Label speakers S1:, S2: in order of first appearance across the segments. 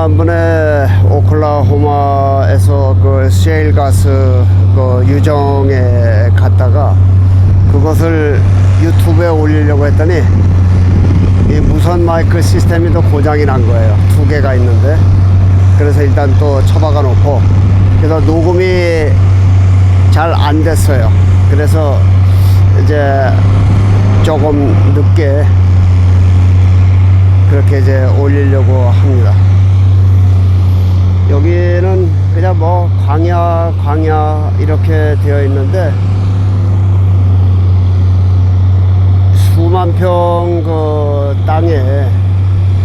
S1: 지난번에 오클라호마에서 그 셰일 가스 그 유정에 갔다가 그것을 유튜브에 올리려고 했더니 이 무선 마이크 시스템이 또 고장이 난 거예요. 두 개가 있는데 그래서 일단 또 처박아 놓고 그래서 녹음이 잘 안 됐어요. 그래서 이제 조금 늦게 그렇게 이제 올리려고 합니다. 여기는 그냥 뭐 광야 광야 이렇게 되어 있는데 수만 평 그 땅에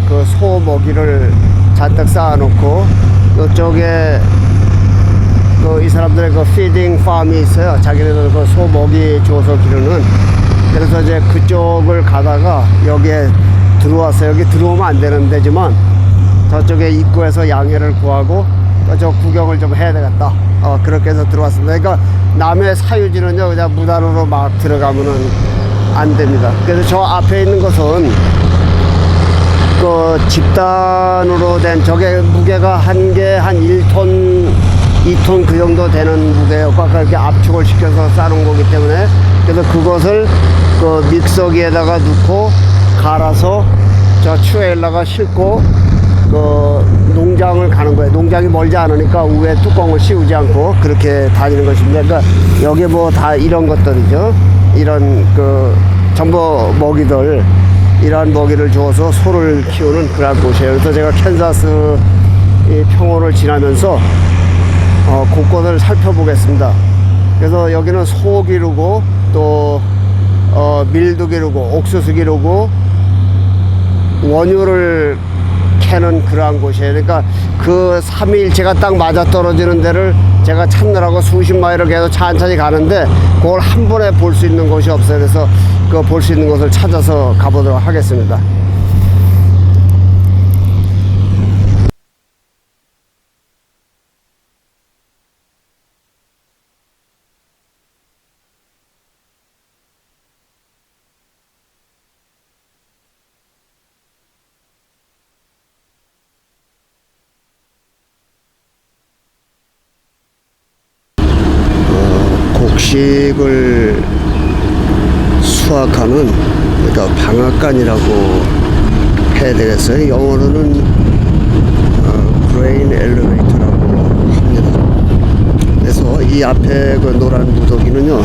S1: 그 소 먹이를 잔뜩 쌓아놓고 이쪽에 그 이 사람들의 그 피딩 팜이 있어요. 자기네들 그 소 먹이 줘서 기르는. 그래서 이제 그쪽을 가다가 여기에 들어왔어요. 여기 들어오면 안 되는 데지만 저쪽에 입구에서 양해를 구하고 또저 구경을 좀 해야 되겠다. 어, 그렇게 해서 들어왔습니다. 그러니까 남의 사유지는요, 그냥 무단으로 막 들어가면은 안 됩니다. 그래서 저 앞에 있는 것은 그 집단으로 된 저게 무게가 한 개 한 1톤, 2톤 그 정도 되는 무게예요. 아까 이렇게 압축을 시켜서 싸놓은 거기 때문에 그래서 그것을 그 믹서기에다가 넣고 갈아서 저 트레일러가 싣고 그 농장을 가는 거예요. 농장이 멀지 않으니까 위에 뚜껑을 씌우지 않고 그렇게 다니는 것입니다. 그러니까 여기 뭐 다 이런 것들이죠. 이런 그 전부 먹이들 이러한 먹이를 주어서 소를 키우는 그런 곳이에요. 그래서 제가 캔자스 이 평원을 지나면서 어, 곳곳을 살펴보겠습니다. 그래서 여기는 소 기르고 또 어, 밀도 기르고 옥수수 기르고 원유를 캐는 그러한 곳이에요. 그러니까 그 삼위일체가 딱 맞아 떨어지는 데를 제가 찾느라고 수십 마일을 계속 천천히 가는데 그걸 한 번에 볼 수 있는 곳이 없어요. 그래서 그 볼 수 있는 곳을 찾아서 가보도록 하겠습니다. 곡식을 수확하는 그러니까 방앗간이라고 해야 되겠어요. 영어로는 어, 그레인 엘리베이터라고 합니다. 그래서 이 앞에 그 노란 무더기는요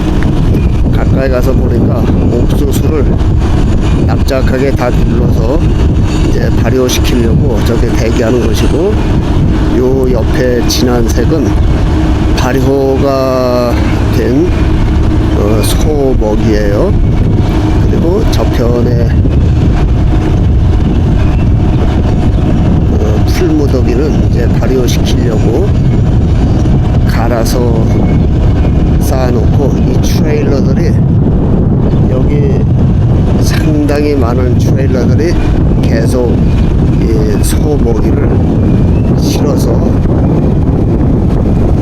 S1: 가까이 가서 보니까 옥수수를 납작하게 다 눌러서 이제 발효시키려고 저게 대기하는 것이고 요 옆에 진한 색은 발효가 된 어, 소먹이에요. 그리고 저편에 어, 풀무더기는 이제 발효시키려고 갈아서 쌓아놓고 이 트레일러들이 여기 상당히 많은 트레일러들이 계속 이 소먹이를 실어서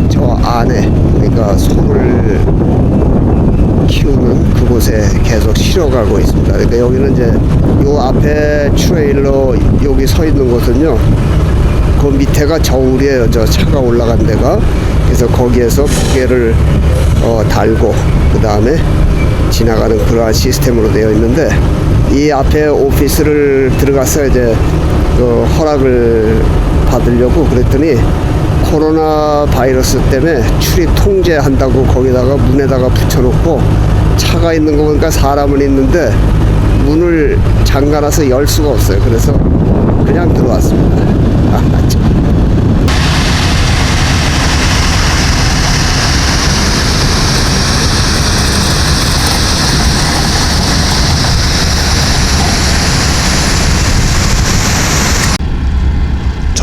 S1: 저 안에 그러니까 소를 키우는 그곳에 계속 실어가고 있습니다. 그러니까 여기는 이제 요 앞에 트레일러 여기 서 있는 곳은요. 그 밑에가 저울이에요. 저 차가 올라간 데가. 그래서 거기에서 무게를 어, 달고 그 다음에 지나가는 그러한 시스템으로 되어 있는데 이 앞에 오피스를 들어가서 이제 그 허락을 받으려고 그랬더니 코로나 바이러스 때문에 출입 통제한다고 거기다가 문에다가 붙여놓고 차가 있는 거 보니까 사람은 있는데 문을 잠가놔서 열 수가 없어요. 그래서 그냥 들어왔습니다. 아,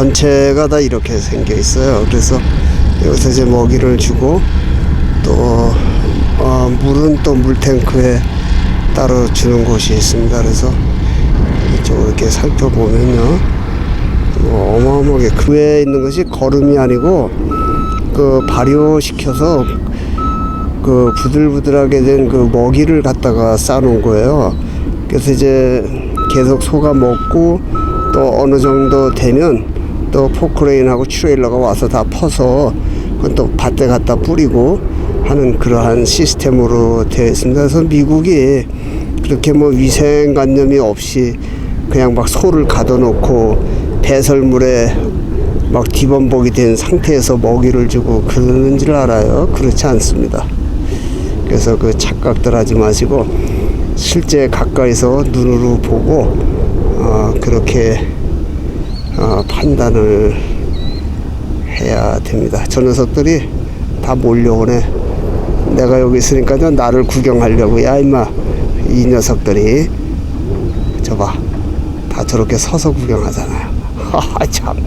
S1: 전체가 다 이렇게 생겨 있어요. 그래서 여기서 이제 먹이를 주고 또 어, 물은 또 물탱크에 따로 주는 곳이 있습니다. 그래서 이쪽으로 이렇게 살펴보면요. 뭐 어마어마하게 그 위에 있는 것이 거름이 아니고 그 발효시켜서 그 부들부들하게 된 그 먹이를 갖다가 싸놓은 거예요. 그래서 이제 계속 소가 먹고 또 어느 정도 되면 또 포크레인하고 트레일러가 와서 다 퍼서 그건 또 밭에 갖다 뿌리고 하는 그러한 시스템으로 되어 있습니다. 그래서 미국이 그렇게 뭐 위생관념이 없이 그냥 막 소를 가둬놓고 배설물에 막 뒤범벅이 된 상태에서 먹이를 주고 그러는 줄 알아요. 그렇지 않습니다. 그래서 그 착각들 하지 마시고 실제 가까이서 눈으로 보고 어, 그렇게 어, 판단을 해야 됩니다. 저 녀석들이 다 몰려오네. 내가 여기 있으니까 나를 구경하려고 야 임마 이 녀석들이 저봐 다 저렇게 서서 구경하잖아요. 하하 참